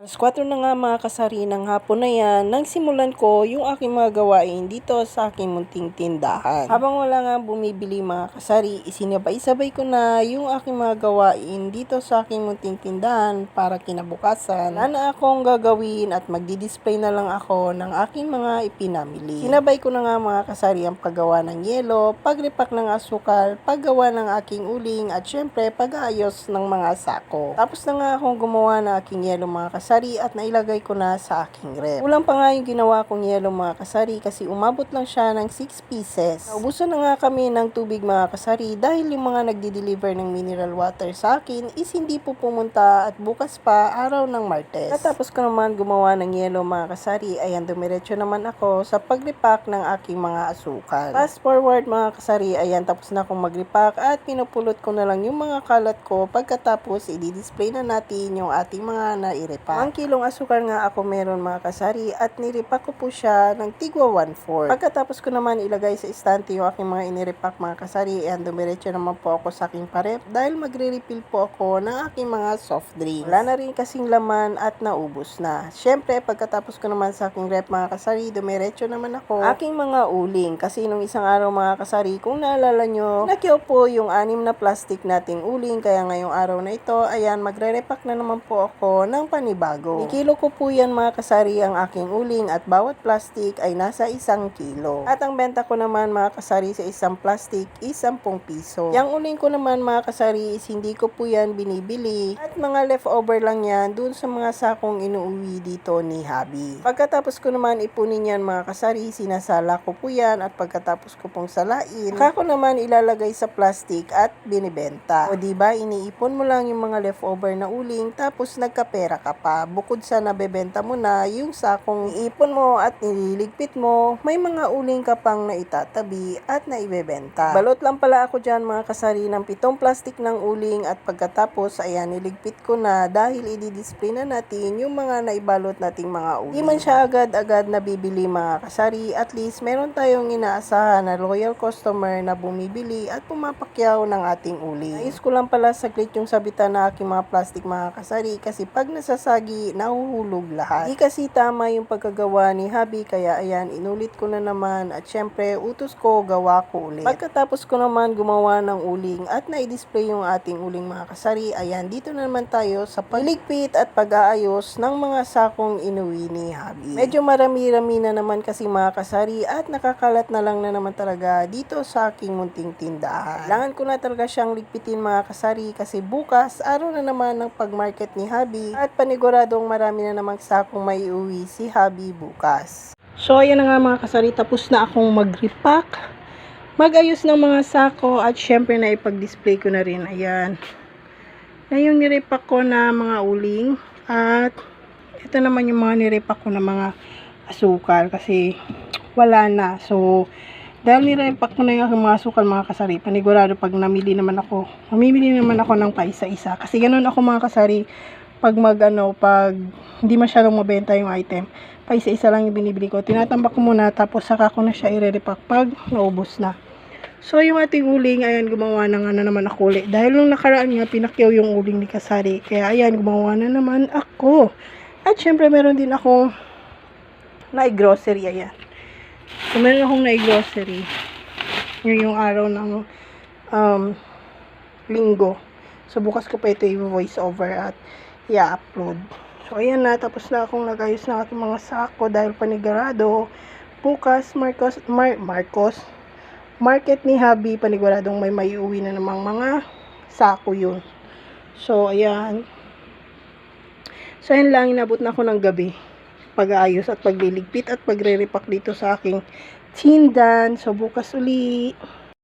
Alas 4 na nga mga kasari ng hapon na yan, nang simulan ko yung aking mga gawain dito sa aking munting tindahan. Habang wala nga bumibili mga kasari, isinabay-sabay ko na yung aking mga gawain dito sa aking munting tindahan para kinabukasan. Wala na akong gagawin at magdi-display na lang ako ng aking mga ipinamili. Sinabay ko na nga mga kasari ang paggawa ng yelo, pagripak ng asukal, paggawa ng aking uling at syempre pag-aayos ng mga sako. Tapos na nga akong gumawa ng aking yelo mga kasari at nailagay ko na sa aking rep. Kulang pa nga yung ginawa kong yelo mga kasari kasi umabot lang siya ng 6 pieces. Naubusan na nga kami ng tubig mga kasari dahil yung mga nagdi-deliver ng mineral water sa akin is hindi po pumunta at bukas pa araw ng Martes. Katapos ko naman gumawa ng yelo mga kasari, ayan dumiretso naman ako sa pagripak ng aking mga asukal. Fast forward mga kasari, ayan tapos na akong magripak at pinupulot ko na lang yung mga kalat ko pagkatapos i-display na natin yung ating mga nairipak. 1 kilong asukal nga ako meron mga kasari at niripak ko po siya ng tigwa 1-4. Pagkatapos ko naman ilagay sa istante yung aking mga iniripak mga kasari and dumiretso naman po ako sa aking parep dahil magre-refill po ako ng aking mga soft drinks. Wala na rin kasing laman at naubos na. Syempre pagkatapos ko naman sa aking rep mga kasari, dumiretso naman ako aking mga uling kasi nung isang araw mga kasari, kung naalala nyo, nakyaw po yung anim na plastic nating uling kaya ngayong araw na ito, ayan magre-repack na naman po ako ng panibago. Ikilo ko po yan mga kasari ang aking uling at bawat plastic ay nasa isang kilo. At ang benta ko naman mga kasari sa isang plastic is 10 piso. Yang uling ko naman mga kasari is hindi ko po yan binibili at mga leftover lang yan dun sa mga sakong inuuwi dito ni Habi. Pagkatapos ko naman ipunin yan mga kasari, sinasala ko po yan at pagkatapos ko pong salain, saka ko naman ilalagay sa plastic at binibenta. O diba, iniipon mo lang yung mga leftover na uling tapos nagkapera ka pa. Bukod sa nabebenta mo na yung sakong iipon mo at nililigpit mo, may mga uling ka pang naitatabi at naibebenta. Balot lang pala ako dyan mga kasari ng pitong plastic ng uling at pagkatapos ayan niligpit ko na dahil i-display na natin yung mga naibalot nating mga uling. Di man siya agad-agad nabibili mga kasari, at least meron tayong inaasahan na loyal customer na bumibili at pumapakyaw ng ating uling. Nais ko lang pala saglit yung sabitan na aking mga plastic mga kasari kasi pag nasasagi, nahuhulog lahat. Di kasi tama yung pagkagawa ni Habi kaya ayan, inulit ko na naman at syempre utos ko, gawa ko ulit. Pagkatapos ko naman gumawa ng uling at na-display yung ating uling mga kasari, ayan, dito na naman tayo sa paligpit at pag-aayos ng mga sakong inuwi ni Habi. Medyo marami-rami na naman kasi mga kasari at nakakalat na lang na naman talaga dito sa aking munting tindahan. Kailangan ko na talaga siyang ligpitin mga kasari kasi bukas, araw na naman ng pag-market ni Habi at paniguradong marami na namang sakong may uwi si Habi bukas. So, ayan na nga mga kasari, tapos na akong mag-repack, mag-ayos ng mga sako at syempre na ipag-display ko na rin. Ayan. Na yung nirepack ko na mga uling at ito naman yung mga nirepack ko na mga asukal kasi wala na. So, dahil nirepack ko na yung aking mga asukal mga kasari, panigurado pag namili naman ako, mamimili naman ako ng paisa-isa. Kasi ganun ako mga kasari, pag mag ano, pag hindi masyadong mabenta yung item, paisa-isa lang yung binibili ko. Tinatambak ko muna, tapos saka ko na siya i-repack pag naubos na. So, yung ating uling, ayan, gumawa na nga na naman ako ulit. Dahil nung nakaraan nga, pinakyaw yung uling ni Kasari. Kaya, ayan, gumawa na naman ako. At, syempre, meron din ako na-grocery, ayan. So, meron akong na-grocery. Yun yung araw ng um, linggo. So, bukas ko pa ito i-voice over at i-upload. So, ayan na. Tapos na akong nagayos ng aking mga sako dahil panigurado. Bukas, Marcos, Mar Marcos, market ni Habi, paniguradong may maiuwi na namang mga sako yun. So, ayan. So, ayan lang. Inabot na ako ng gabi. Pag-aayos at pagliligpit at pagre-repack dito sa aking tindan. So, bukas uli.